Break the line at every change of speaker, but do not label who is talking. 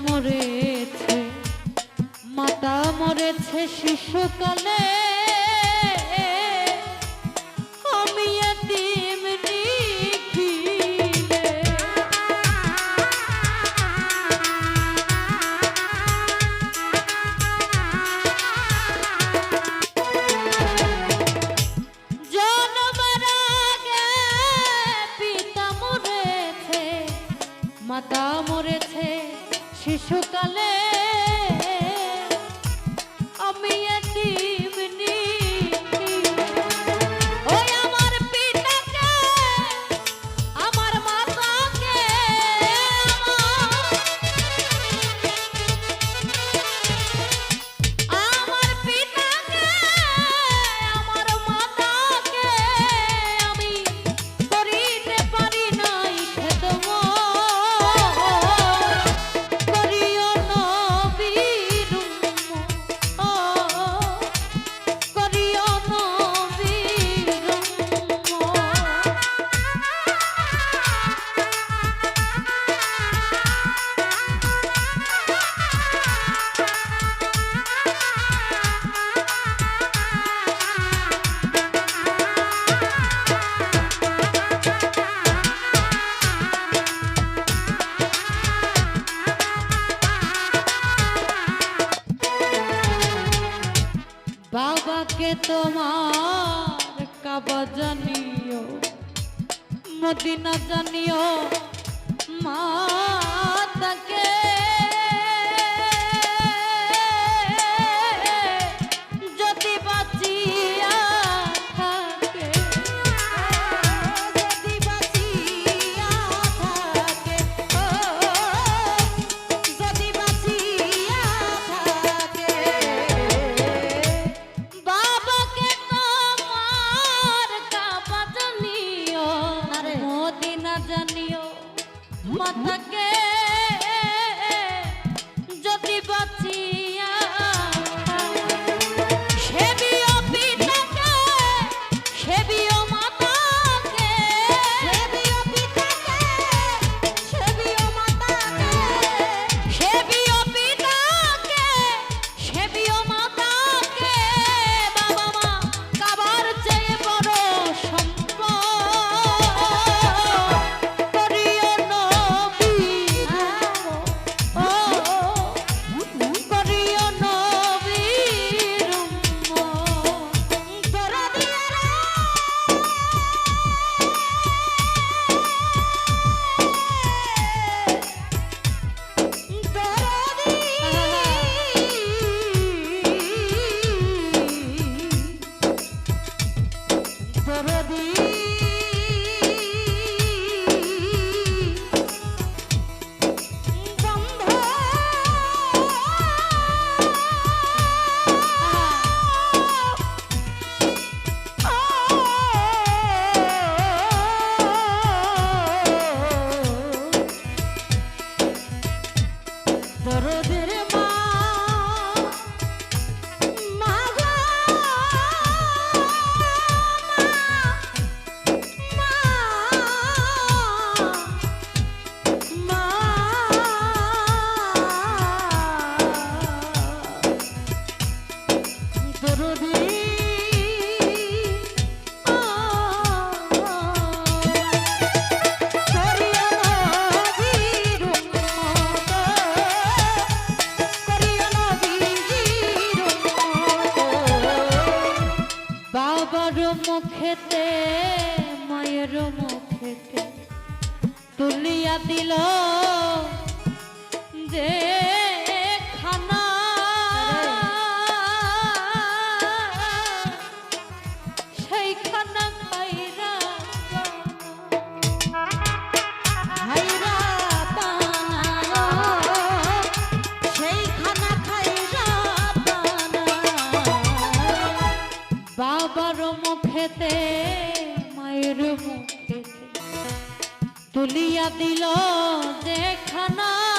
মরেছে মাতা মরেছে শিশুকালে তোমার কাবা জানিও মদিনা জানিও মা দরদে থেকে তুলিয়া দিল যে খানা। সেই খাইরা খাইরা বানায় সেই খাইরা বানায় বাবার মুখেতে মায়ের মুখ দুলিয়া দিল দেখানা।